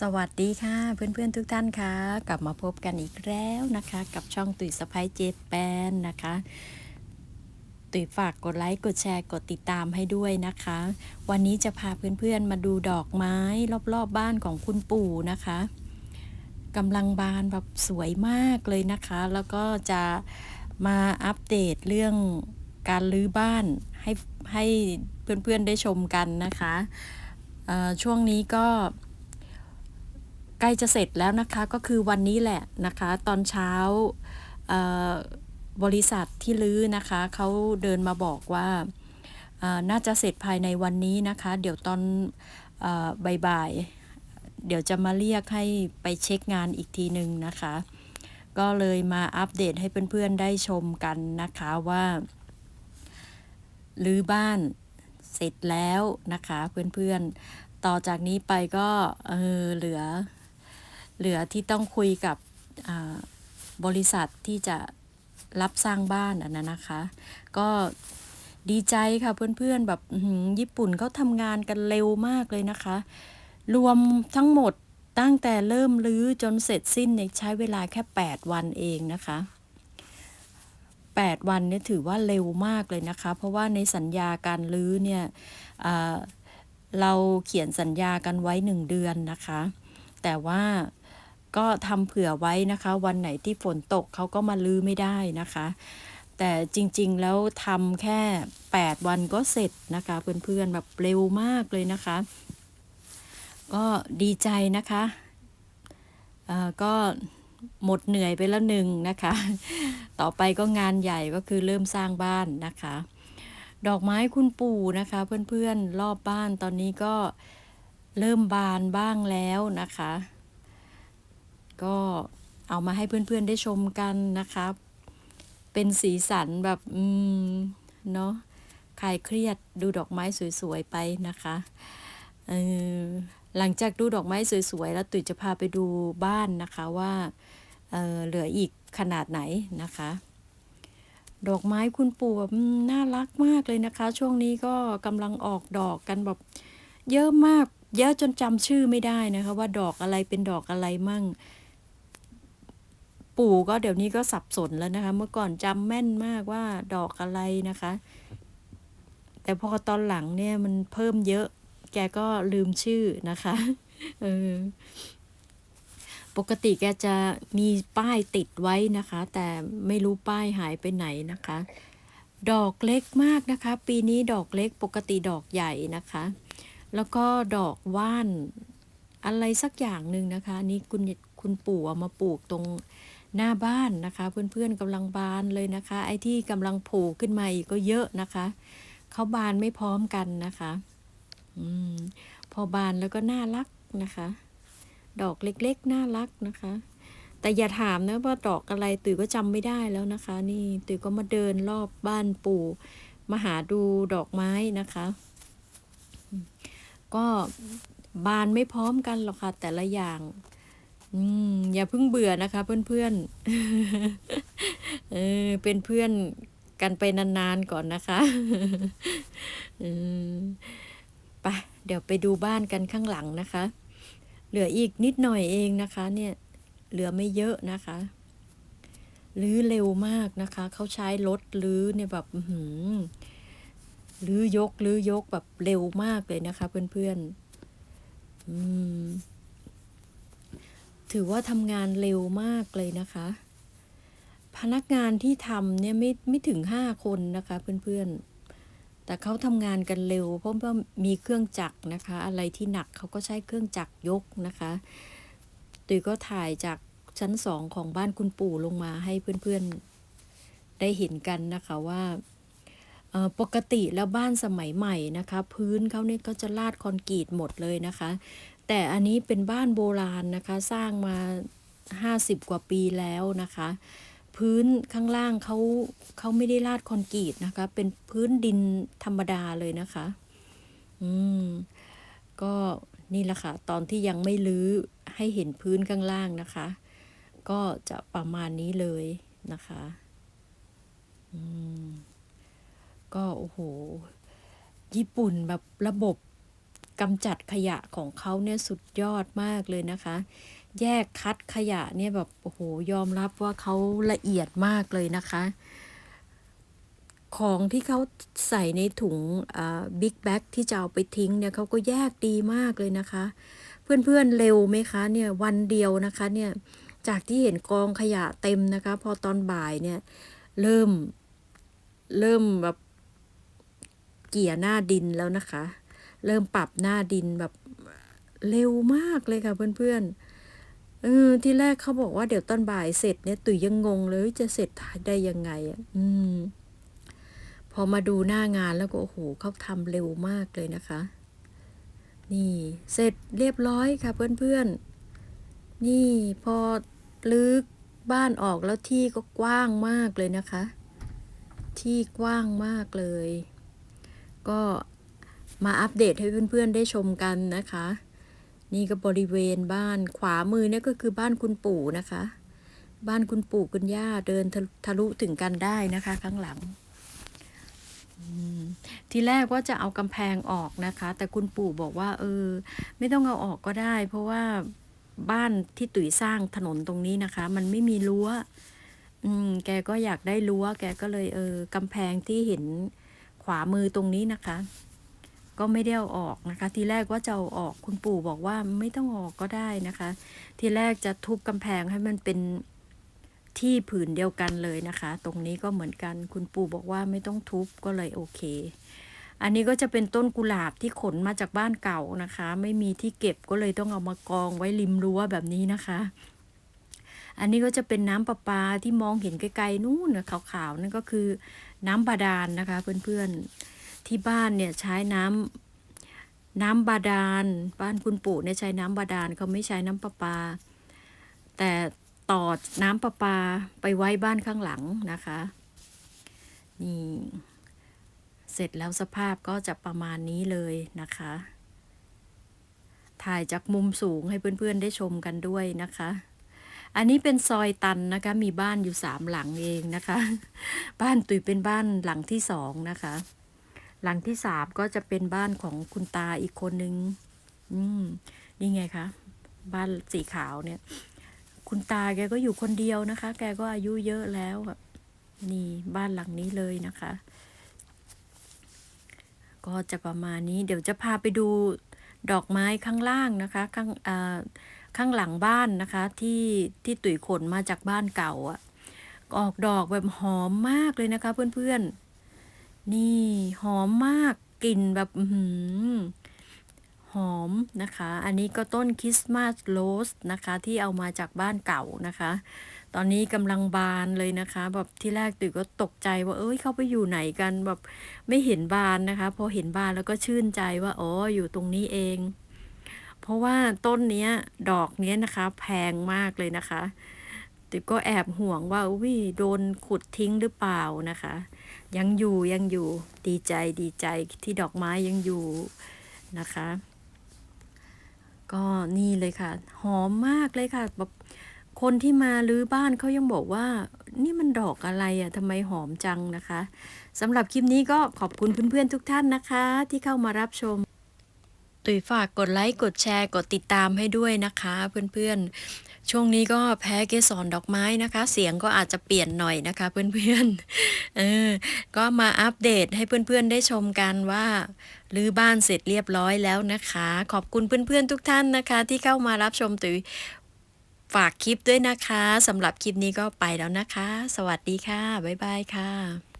สวัสดีค่ะเพื่อนๆทุกท่านค่ะกลับมาพบกันอีกแล้วนะคะ กับช่องตุ๋ยสะพ้ายเจแปนนะคะ ตุ๋ยฝากกดไลค์กดแชร์กดติดตามให้ด้วยนะคะ วันนี้จะพาเพื่อนๆมาดูดอกไม้รอบๆบ้านของคุณปู่นะคะกำลังบานแบบสวยมากเลยนะคะ แล้วก็จะมาอัปเดตเรื่องการรื้อบ้านให้ให้เพื่อนๆได้ชมกันนะคะช่วงนี้ก็ ใกล้จะเสร็จแล้วนะคะก็คือวันนี้แหละนะคะ ตอนเช้าบริษัทที่ลื้อนะคะเขาเดินมาบอกว่าน่าจะเสร็จภายในวันนี้นะคะ เดี๋ยวตอนอบ่ายๆเดี๋ยวจะมาเรียกให้ไปเช็คงานอีกทีหนึ่งนะคะ ก็เลยมาอัปเดตให้เพื่อนๆได้ชมกันนะคะว่ารื้อบ้านเสร็จแล้วนะคะเพื่อนๆ ต่อจากนี้ไปก็เออเหลือ เหลือที่ต้องคุยกับบริษัทที่จะรับสร้างบ้านอันนั้นนะคะ ก็ดีใจค่ะเพื่อนๆแบบญี่ปุ่นเขาทำงานกันเร็วมากเลยนะคะ รวมทั้งหมดตั้งแต่เริ่มรื้อจนเสร็จสิ้นเนี่ยใช้เวลาแค่ 8 วันเองนะคะ 8 วันเนี่ยถือว่าเร็วมากเลยนะคะ เพราะว่าในสัญญาการรื้อเนี่ยเราเขียนสัญญากันไว้ 1 เดือนนะคะ แต่ว่า ก็ทำเผื่อไว้นะคะ วันไหนที่ฝนตกเขาก็มาลื้อไม่ได้นะคะ แต่จริงๆแล้วทำแค่ 8 วันก็เสร็จนะคะเพื่อนๆแบบเร็วมากเลยนะคะ ก็ดีใจนะคะอ่อก็หมดเหนื่อยไปแล้วหนึ่งนะคะ ต่อไปก็งานใหญ่ก็คือเริ่มสร้างบ้านนะคะ ดอกไม้คุณปู่นะคะ เพื่อนๆรอบบ้านตอนนี้ก็เริ่มบานบ้างแล้วนะคะ ก็เอามาให้เพื่อนๆได้ชมกันนะคะเป็นสีสันแบบ อืม เนาะคลายเครียดดูดอกไม้สวยๆไปนะคะเออหลังจากดูดอกไม้สวยๆแล้วตุ๋ยจะพาไปดูบ้านนะคะว่าเออเหลืออีกขนาดไหนนะคะ ดอกไม้คุณปู่แบบน่ารักมากเลยนะคะ ช่วงนี้ก็กำลังออกดอกกันแบบเยอะมาก เยอะจนจำชื่อไม่ได้นะคะ ว่าดอกอะไรเป็นดอกอะไรมั่ง ปู่ก็เดี๋ยวนี้ก็สับสนแล้วนะคะ เมื่อก่อนจำแม่นมากว่าดอกอะไรนะคะ แต่พอตอนหลังเนี่ยมันเพิ่มเยอะ แกก็ลืมชื่อนะคะเออปกติแกจะมีป้ายติดไว้นะคะ แต่ไม่รู้ป้ายหายไปไหนนะคะ ดอกเล็กมากนะคะ ปีนี้ดอกเล็กปกติดอกใหญ่นะคะ แล้วก็ดอกว่านอะไรสักอย่างหนึ่งนะคะนนี่คุณคุณปู่เอามาปลูกตรง หน้าบ้านนะคะ เพื่อนๆกำลังบานเลยนะคะ ไอ้ที่กำลังโผล่ขึ้นมาอีกก็เยอะนะคะเขาบานไม่พร้อมกันนะคะอืมพอบานแล้วก็น่ารักนะคะ ดอกเล็กๆน่ารักนะคะ แต่อย่าถามนะว่าดอกอะไรตุ๋ยก็จำไม่ได้แล้วนะคะ นี่ตุ๋ยก็มาเดินรอบบ้านปู่มาหาดูดอกไม้นะคะ ก็บานไม่พร้อมกันหรอกค่ะแต่ละอย่าง อืมอย่าเพิ่งเบื่อนะคะ เพื่อนๆ เออ เป็นเพื่อนกันไปนานๆก่อนนะคะอืมไปเดี๋ยวไปดูบ้านกันข้างหลังนะคะ เหลืออีกนิดหน่อยเองนะคะ เนี่ย เหลือไม่เยอะนะคะลื้อเร็วมากนะคะ เขาใช้รถลื้อเนี่ยแบบหือลื้อยกลื้อยกแบบเร็วมากเลยนะคะ เพื่อนๆ อืม ถือว่าทำงานเร็วมากเลยนะคะ พนักงานที่ทำเนี่ยไม่ไม่ถึงห้าคนนะคะเพื่อนๆ แต่เขาทำงานกันเร็ว เพราะว่ามีเครื่องจักรนะคะ อะไรที่หนักเขาก็ใช้เครื่องจักรยกนะคะตุยก็ถ่ายจากชั้นสองของบ้านคุณปู่ลงมาให้เพื่อนๆ ได้เห็นกันนะคะว่าปกติแล้วบ้านสมัยใหม่นะคะ พื้นเขาเนี่ยก็จะลาดคอนกรีตหมดเลยนะคะ แต่อันนี้เป็นบ้านโบราณนะคะ สร้างมา 50 กว่าปีแล้วนะคะ พื้นข้างล่างเขาเขาไม่ได้ลาดคอนกรีตนะคะ เป็นพื้นดินธรรมดาเลยนะคะ อืม ก็นี่แหละค่ะ ตอนที่ยังไม่รื้อให้เห็นพื้นข้างล่างนะคะ ก็จะประมาณนี้เลยนะคะอืมก็โอ้โห ญี่ปุ่นแบบระบบ กำจัดขยะของเขาเนี่ยสุดยอดมากเลยนะคะ แยกคัดขยะเนี่ยแบบโอ้โหยอมรับว่าเขาละเอียดมากเลยนะคะ ของที่เขาใส่ในถุงบิ๊กแบ็กที่จะเอาไปทิ้งเนี่ยเขาก็แยกดีมากเลยนะคะ เพื่อนๆเร็วไหมคะเนี่ยวันเดียวนะคะเนี่ยจากที่เห็นกองขยะเต็มนะคะ พอตอนบ่ายเนี่ยเริ่มเริ่มแบบเกี่ยหน้าดินแล้วนะคะ เริ่มปรับหน้าดินแบบเร็วมากเลยค่ะเพื่อนๆเออที่แรกเขาบอกว่าเดี๋ยวตอนบ่ายเสร็จเนี่ยตุ๋ยยังงงเลยจะเสร็จได้ยังไงอะอืม พอมาดูหน้างานแล้วก็โอ้โหเขาทำเร็วมากเลยนะคะ นี่เสร็จเรียบร้อยค่ะเพื่อนๆ นี่พอลึกบ้านออกแล้วที่ก็กว้างมากเลยนะคะ ที่กว้างมากเลย ก็ มาอัปเดตให้เพื่อนๆได้ชมกันนะคะ นี่ก็บริเวณบ้านขวามือเนี่ยก็คือบ้านคุณปู่นะคะ บ้านคุณปู่คุณย่าเดินทะทะลุถึงกันได้นะคะ ข้างหลังทีแรกว่าจะเอากำแพงออกนะคะ แต่คุณปู่บอกว่า เออ ไม่ต้องเอาออกก็ได้ เพราะว่าบ้านที่ตุ๋ยสร้างถนนตรงนี้นะคะ มันไม่มีรั้ว อืม แกก็อยากได้รั้ว แกก็เลยเออกำแพงที่เห็นขวามือตรงนี้นะคะ ก็ไม่ได้เอาออกนะคะ ทีแรกว่าจะเอาออกคุณปู่บอกว่าไม่ต้องออกก็ได้นะคะ ทีแรกจะทุบกำแพงให้มันเป็นที่ผืนเดียวกันเลยนะคะ ตรงนี้ก็เหมือนกันคุณปู่บอกว่าไม่ต้องทุบก็เลยโอเค อันนี้ก็จะเป็นต้นกุหลาบที่ขนมาจากบ้านเก่านะคะ ไม่มีที่เก็บก็เลยต้องเอามากองไว้ริมรั้วแบบนี้นะคะ อันนี้ก็จะเป็นน้ำประปาที่มองเห็นไกลๆนู่นขาวๆนั่นก็คือน้ำบาดาลนนะคะเพื่อนๆ ที่บ้านเนี่ยใช้น้ำน้ำบาดาล บ้านคุณปู่เนี่ยใช้น้ำบาดาลเขาไม่ใช้น้ำประปา แต่ต่อน้ำประปาไปไว้บ้านข้างหลังนะคะ นี่เสร็จแล้วสภาพก็จะประมาณนี้เลยนะคะ ถ่ายจากมุมสูงให้เพื่อนๆได้ชมกันด้วยนะคะ อันนี้เป็นซอยตันนะคะ มีบ้านอยู่สามหลังเองนะคะ บ้านตุยเป็นบ้านหลังที่สองนะคะ หลังที่สามก็จะเป็นบ้านของคุณตาอีกคนนึง อืมนี่ไงคะ บ้านสีขาวเนี่ย คุณตาแกก็อยู่คนเดียวนะคะ แกก็อายุเยอะแล้วอะนี่บ้านหลังนี้เลยนะคะ ก็จะประมาณนี้ เดี๋ยวจะพาไปดูดอกไม้ข้างล่างนะคะ ข้างอ่าข้างหลังบ้านนะคะ ที่ที่ตุ๋ยขนมาจากบ้านเก่าอะ่ะออกดอกแบบหอมมากเลยนะคะ เพื่อนๆ นี่หอมมากกลิ่นแบบหือหอมนะคะ อันนี้ก็ต้นคริสต์มาสโรสนะคะ ที่เอามาจากบ้านเก่านะคะ ตอนนี้กำลังบานเลยนะคะ แบบที่แรกตุ๋ยก็ตกใจว่าเอ้ยเขาไปอยู่ไหนกันแบบไม่เห็นบานนะคะ พอเห็นบานแล้วก็ชื่นใจว่าอ๋ออยู่ตรงนี้เอง เพราะว่าต้นเนี้ยดอกเนี้ยนะคะ แพงมากเลยนะคะ ต่ก็แอบห่วงว่าอุ้ยโดนขุดทิ้งหรือเปล่านะคะ ยังอยู่ยังอยู่ดีใจดีใจที่ดอกไม้ยังอยู่นะคะ ก็นี่เลยค่ะ หอมมากเลยค่ะแบบคนที่มาลื้อบ้านเขายังบอกว่า นี่มันดอกอะไรอะทำไมหอมจังนะคะสำหรับคลิปนี้ก็ขอบคุณเพื่อนๆทุกท่านนะคะ ที่เข้ามารับชม ตุยฝากกดไลค์กดแชร์กดติดตามให้ด้วยนะคะเพื่อนๆ ช่วงนี้ก็แพ้เกสรดอกไม้นะคะ เสียงก็อาจจะเปลี่ยนหน่อยนะคะเพื่อนๆเออก็มาอัปเดตให้เพื่อนๆได้ชมกันว่ารื้อบ้านเสร็จเรียบร้อยแล้วนะคะ ขอบคุณเพื่อนๆทุกท่านนะคะ ที่เข้ามารับชมตุยฝากคลิปด้วยนะคะสำหรับคลิปนี้ก็ไปแล้วนะคะ สวัสดีค่ะ บ๊ายบายค่ะ